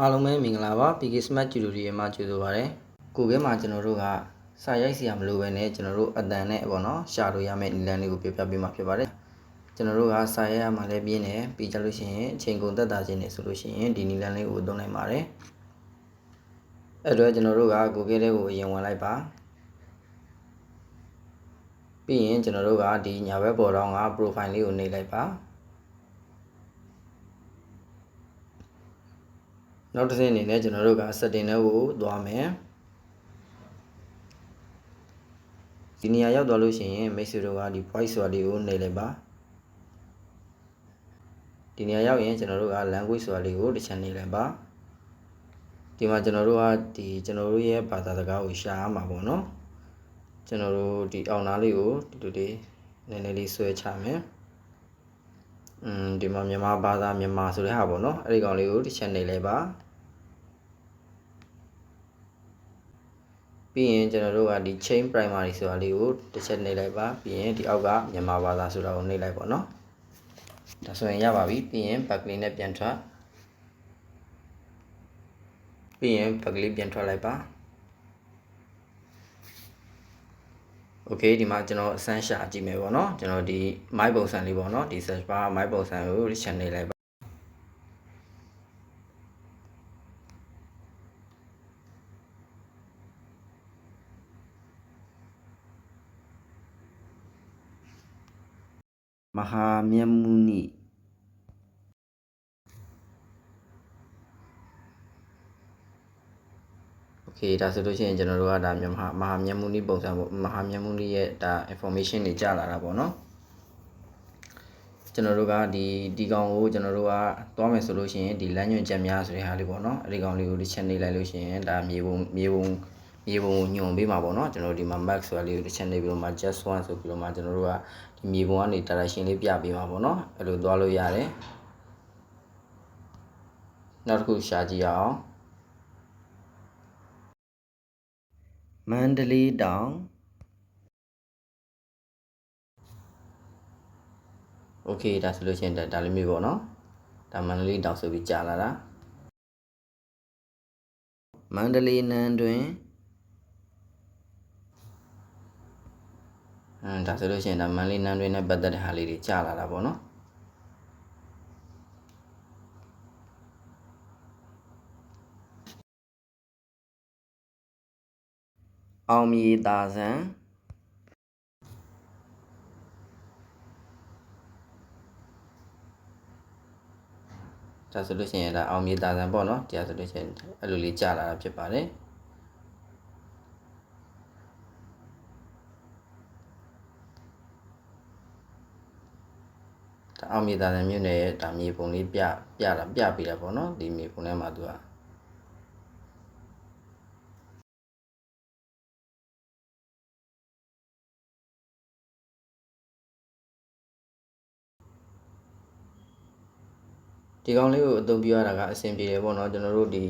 အားလုံးပဲမင်္ဂလာပါ PK Smart Tutorial မှာကြိုဆိုပါရစေ။ကိုကဲမှာကျွန်တော်တို့ကစာရိုက်စရာမလိုဘဲနဲ့ကျွန်တော်တို့အတန်နဲ့ပေါ့နော်ရှာလို့ရမယ့်နည်းလမ်းလေးကိုပြပြပေးမှာဖြစ်ပါတယ်။ကျွန်တော်တို့ကစာရိုက်ရမှာလည်းပြင်းတယ်ပြီးကြလို့ရှိရင်အချိန်ကုန်သက်သာခြင်းနေဆိုလို့ရှိရင်ဒီနည်းလမ်းလေးကိုသုံးနိုင်ပါတယ်။အဲ့တော့ကျွန်တော်တို့ကကိုကဲတဲ့ကိုအရင်ဝင်လိုက်ပါ။ပြီးရင်ကျွန်တော်တို့ကဒီညာဘက်ပေါ်တော့က profile လေးကိုနှိပ်လိုက်ပါ။ နောက်တစ်ဆင့်အနေနဲ့ကျွန်တော်တို့က setting တွေကိုသွားမယ်ဒီနေရာရောက်သွားလို့ရှိရင်မိတ်ဆွေတို့ကဒီ voice ဆိုတာလေးကိုနှိပ်လိုက်ပါဒီနေရာရောက်ရင်ကျွန်တော်တို့က language ဆိုတာလေးကိုတစ်ချက်နှိပ်လိုက်ပါဒီမှာကျွန်တော်တို့ကဒီကျွန်တော်တို့ရဲ့ဘာသာစကားကိုရှာရမှာပေါ့နော်ကျွန်တော်တို့ဒီအောင်သားလေးကိုဒီလိုလေးနည်းနည်းလေးဆွဲချမယ်อืมဒီမှာမြန်မာဘာသာမြန်မာဆိုတဲ့ဟာပေါ့နော်အဲ့ဒီကောင်လေးကိုတစ်ချက်နှိပ်လိုက်ပါ ပြီးရင်ကျွန်တော်တို့ကဒီ chain primary ဆိုတာလေးကိုတစ်ချက်နှိပ်လိုက်ပါပြီးရင်ဒီအောက်ကမြန်မာဘာသာဆိုတာကိုနှိပ်လိုက်ပါနော်ဒါဆိုရင်ရပါပြီပြီးရင် back link နဲ့ပြန်ထွက်ပြီးရင် back link ပြန်ထွက်လိုက်ပါ okay ဒီမှာကျွန်တော်အစမ်းရှာကြည့်မယ်ပေါ့နော်ကျွန်တော်ဒီ my ပုံစံလေးပေါ့နော်ဒီ search bar my ပုံစံကို channel လိုက်ပါ မဟာမြတ်မုနိโอเคဒါဆိုလို့ရှိရင်ကျွန်တော်တို့ကဒါမြန်မာမဟာမြတ်မုနိပုံစံပေါ့မဟာမြတ်မုနိရဲ့ဒါ information တွေကြာလာတာပေါ့နော်ကျွန်တော်တို့ကဒီဒီကောင်ကိုကျွန်တော်တို့ကသွားမယ်ဆိုလို့ရှိရင်ဒီလမ်းညွှန်ချက်များဆိုတဲ့ဟာလေးပေါ့နော်အဲ့ဒီကောင်လေးကိုတစ်ချက်နှိပ်လိုက်လို့ရှိရင်ဒါမြေပုံမြေပုံ မြေပုံကိုညွန်ပေးမှာပေါ့နော်ကျွန်တော်ဒီမှာ max ဆိုတာလေးကိုတစ်ချက်နှိပ်ပြီးတော့မှ just one ဆိုပြီးတော့မှကျွန်တော်တို့ကဒီမြေပုံကနေ direction လေးပြပေးမှာပေါ့နော်အဲ့လိုသွားလို့ရတယ်နောက်တစ်ခုရှာကြည့်အောင်မန္တလေးတောင်โอเคဒါဆိုလို့ရှိရင်ဒါဒါလေးမျိုးပေါ့နော်ဒါမန္တလေးတောင်ဆိုပြီးကြာလာတာမန္တလေးနန်းတွင် အမ်ဒါဆိုလို့ရှိရင်ဒါမန္တလေးနန်းတွင်နဲ့ပတ်သက်တဲ့ဟာလေးတွေကြာလာတာပေါ့နော်အောင်မြေတာဆန်ဒါဆိုလို့ရှိရင်ဒါအောင်မြေတာဆန်ပေါ့နော်တရားဆိုလို့ရှိရင်အဲ့လိုလေးကြာလာတာဖြစ်ပါတယ် ဒါအောင်မြေတာဆန်မြို့နယ်ရဲ့ဒါမြေပုံလေးပြပြတာပြပေးတာပေါ့နော်ဒီမြေပုံထဲမှာသူကဒီကောင်လေးကိုအသုံးပြုရတာကအဆင်ပြေတယ်ပေါ့နော်ကျွန်တော်တို့ဒီ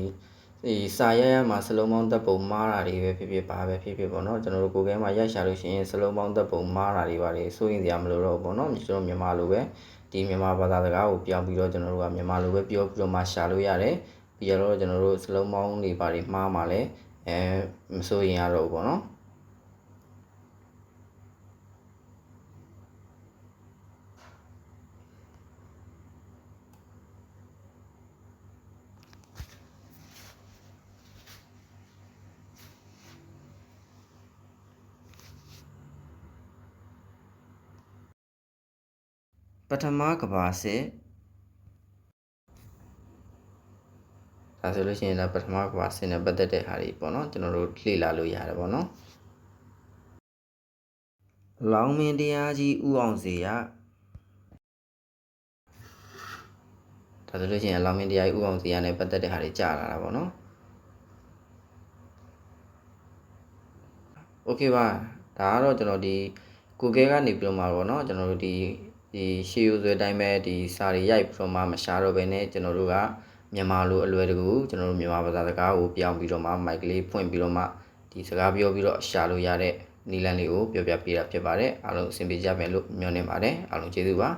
ဒီစာရရမှာစလုံးပေါင်းသက်ပုံမားတာတွေပဲဖြစ်ဖြစ်ပါပဲဖြစ်ဖြစ်ပေါ့နော်ကျွန်တော်တို့ကိုယ်ကဲမှာရိုက်ရှာလို့ရှိရင်စလုံးပေါင်းသက်ပုံမားတာတွေပါလေစိုးရင်စရာမလိုတော့ဘူးပေါ့နော်ကျွန်တော်မြန်မာလိုပဲ ဒီမြန်မာဘာသာစကားကိုပြောင်းပြီးတော့ကျွန်တော်တို့ကမြန်မာလိုပဲပြောပြီးတော့မှရှာလို့ရတယ်ပြီးတော့ကျွန်တော်တို့စလုံးပေါင်းတွေပါတွေမှားမှလည်းအဲမစိုးရင်ရတော့ဘူးပေါ့နော် ပထမကဘာစစ်ဒါဆိုလို့ရှိရင်လည်းပထမကဘာစစ်နဲ့ပတ်သက်တဲ့ဟာတွေပေါ့နော်ကျွန်တော်တို့လေ့လာလို့ရတယ်ပေါ့နော်လောင်မင်းတရားကြီးဥအောင်စေရဒါဆိုလို့ရှိရင်လောင်မင်းတရားကြီးဥအောင်စေရနဲ့ပတ်သက်တဲ့ဟာတွေကြာလာတာပေါ့နော်โอเคပါဒါကတော့ကျွန်တော်ဒီ Google ကနေပြီးတော့မှာပေါ့နော်ကျွန်တော်တို့ဒီ ဒီရှေးရိုးဆွဲတိုင်းပဲဒီစာတွေရိုက်ပြီးတော့မှမရှာတော့ဘဲနဲ့ကျွန်တော်တို့ကမြန်မာလိုအလွယ်တကူကျွန်တော်တို့မြန်မာဘာသာစကားကိုပြောင်းပြီးတော့မှမိုက်ကလေးဖွင့်ပြီးတော့မှဒီစကားပြောပြီးတော့ရှာလို့ရတဲ့နီလန်လေးကိုပြောပြပေးတာဖြစ်ပါတယ်အားလုံးအဆင်ပြေကြမယ်လို့မျှော်လင့်ပါတယ်အားလုံးကျေးဇူးပါ